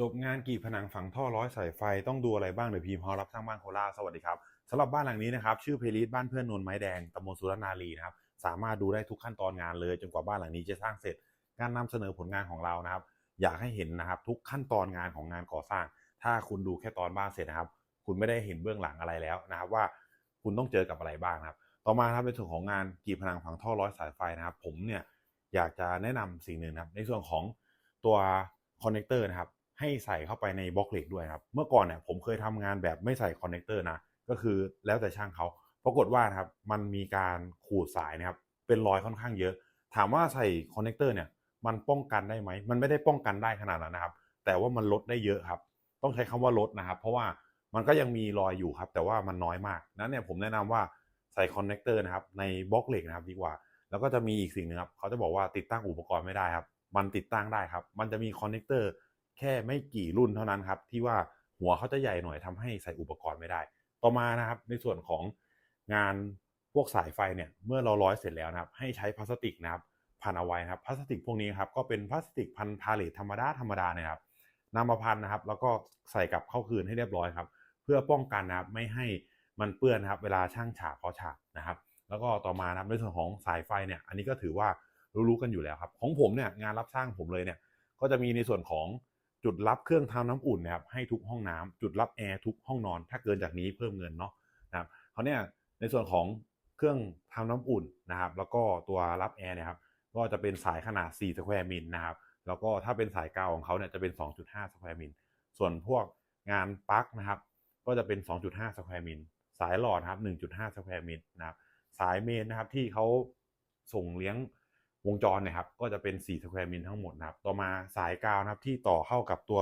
จบงานกี่ผนังฝังท่อร้อยสายไฟต้องดูอะไรบ้างเดี๋ยวพีมฮอรับสร้างบ้านโคราชสวัสดีครับสำหรับบ้านหลังนี้นะครับชื่อเพลิสบ้านเพื่อนนนไม้แดงตำบลสุรนารีนะครับสามารถดูได้ทุกขั้นตอนงานเลยจนกว่าบ้านหลังนี้จะสร้างเสร็จ การนำเสนอผลงานของเรานะครับ อยากให้เห็นนะครับทุกขั้นตอนงานของงานก่อสร้าง ถ้าคุณดูแค่ตอนบ้านเสร็จนะครับ คุณไม่ได้เห็นเบื้องหลังอะไรแล้วนะครับ ว่าคุณต้องเจอกับอะไรบ้างนะครับ ต่อมาครับในส่วนของงานกี่ผนังฝังท่อร้อยสายไฟนะครับ ผมเนี่ยอยากจะแนะนำสิ่งหนึ่งนะครับ ในส่วนของตัวคอนเนคเตอร์นะครับ ให้ใส่เข้าไปในบล็อกเหล็กด้วยครับ เมื่อก่อนเนี่ยผมเคยทำงานแบบไม่ใส่คอนเนคเตอร์นะ ก็คือแล้วแต่ช่างเขา ปรากฏว่านะครับมันมีการขูดสายนะครับ เป็นรอยค่อนข้างเยอะ ถามว่าใส่คอนเนคเตอร์เนี่ยมันป้องกันได้ไหม มันไม่ได้ป้องกันได้ขนาดนั้นนะครับ แต่ว่ามันลดได้เยอะครับ ต้องใช้คำว่าลดนะครับ เพราะว่ามันก็ยังมีรอยอยู่ครับ แต่ว่ามันน้อยมาก นั้นเนี่ยผมแนะนำว่าใส่คอนเนคเตอร์นะครับในบล็อกเหล็กนะครับดีกว่า แล้วก็จะมีอีกสิ่งหนึงครับ เขาจะบอกว่าติดตั้งอุปกรณ์ไม่ได้ครับ มันติดตั้งได้ครับ มันจะมีคอนเนคเตอร์ แค่ไม่กี่รุ่นเท่านั้นครับ ที่ว่าหัวเขาจะใหญ่หน่อยทำให้ใส่อุปกรณ์ไม่ได้ ต่อมานะครับ ในส่วนของงานพวกสายไฟเนี่ยเมื่อเราร้อยเสร็จแล้วนะครับ ให้ใช้พลาสติกนะครับพันเอาไว้ครับพลาสติกพวกนี้ครับก็เป็นพลาสติกพันพาเลทธรรมดาธรรมดาเนี่ยครับนำมาพันนะครับ แล้วก็ใส่กลับเข้าคืนให้เรียบร้อยครับ เพื่อป้องกันนะครับไม่ให้มันเปื้อนนะครับเวลาช่างฉากเขาฉากนะครับ แล้วก็ต่อมานะครับในส่วนของสายไฟเนี่ยอันนี้ก็ถือว่ารู้ๆกันอยู่แล้วครับ ของผมเนี่ยงานรับสร้างผมเลยเนี่ยก็จะมีในส่วนของ จุดรับเครื่องทำน้ำอุ่นนะครับให้ทุกห้องน้ำจุดรับแอร์ทุกห้องนอน ถ้าเกินจากนี้เพิ่มเงินเนาะนะครับเขาเนี่ยในส่วนของเครื่องทำน้ำอุ่นนะครับ แล้วก็ตัวรับแอร์เนี่ยครับก็จะเป็นสายขนาด 4 สแควร์มิลนะครับ แล้วก็ถ้าเป็นสายกาวของเขาเนี่ยจะเป็น 2.5 สแควร์มิล ส่วนพวกงานปลั๊กนะครับ ก็จะเป็น 2.5 สแควร์มิล สายหลอดครับ 1.5 สแควร์มิลนะครับ สายเมนนะครับที่เขาส่งเลี้ยง วงจรเนะครับ ก็จะเป็น4สแควร์มิลทั้งหมดนะครับ ต่อมาสายกาวนะครับที่ต่อเข้ากับตัว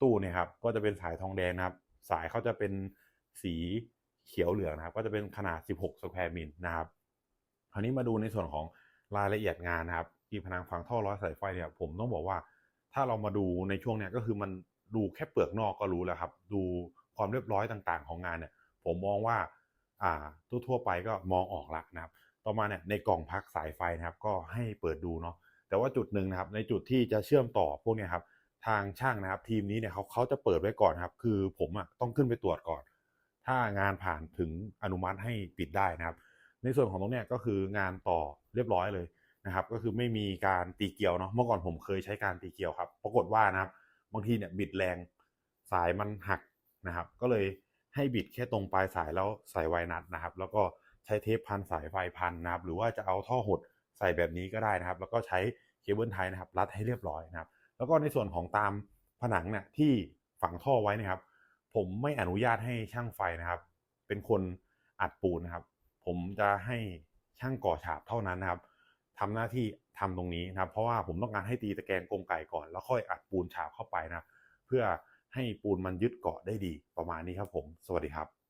ตู้เนี่ยครับ ก็จะเป็นสายทองแดงนะครับ สายเขาจะเป็นสีเขียวเหลืองนะครับ ก็จะเป็นขนาด 16สแควร์มิลนะครับ คราวนี้มาดูในส่วนของรายละเอียดงานนะครับที่ผนังฝังท่อร้อยสายไฟเนี่ยผมต้องบอกว่าถ้าเรามาดูในช่วงเนี้ยก็คือมันดูแค่เปลือกนอกก็รู้แล้วครับ ดูความเรียบร้อยต่างๆ ของงานเนี่ย ผมมองว่าอ่าทั่วๆไปก็มองออกละนะครับ ต่อมาเนี่ยในกล่องพักสายไฟนะครับก็ให้เปิดดูเนาะแต่ว่าจุดหนึ่งนะครับในจุดที่จะเชื่อมต่อพวกเนี้ยครับทางช่างนะครับทีมนี้เนี่ยเขาเขาจะเปิดไว้ก่อนครับ คือผมอะต้องขึ้นไปตรวจก่อน ถ้างานผ่านถึงอนุมัติให้ปิดได้นะครับ ในส่วนของตรงเนี้ยก็คืองานต่อเรียบร้อยเลยนะครับ ก็คือไม่มีการตีเกลียวเนาะเมื่อก่อนผมเคยใช้การตีเกลียวครับ ปรากฏว่านะครับบางทีเนี่ยบิดแรงสายมันหักนะครับ ก็เลยให้บิดแค่ตรงปลายสายแล้วใส่ไวนัทนะครับ แล้วก็ ใช้เทปพันสายไฟพันนะครับ หรือว่าจะเอาท่อหดใส่แบบนี้ก็ได้นะครับ แล้วก็ใช้เคเบิลไทยนะครับ รัดให้เรียบร้อยนะครับ แล้วก็ในส่วนของตามผนังเนี่ยที่ฝังท่อไว้นะครับ ผมไม่อนุญาตให้ช่างไฟนะครับ เป็นคนอัดปูนนะครับ ผมจะให้ช่างก่อฉาบเท่านั้นนะครับทำหน้าที่ทำตรงนี้นะครับ เพราะว่าผมต้องการให้ตีตะแกรงกรงไก่ก่อน แล้วค่อยอัดปูนฉาบเข้าไปนะเพื่อให้ปูนมันยึดเกาะได้ดีประมาณนี้ครับผม สวัสดีครับ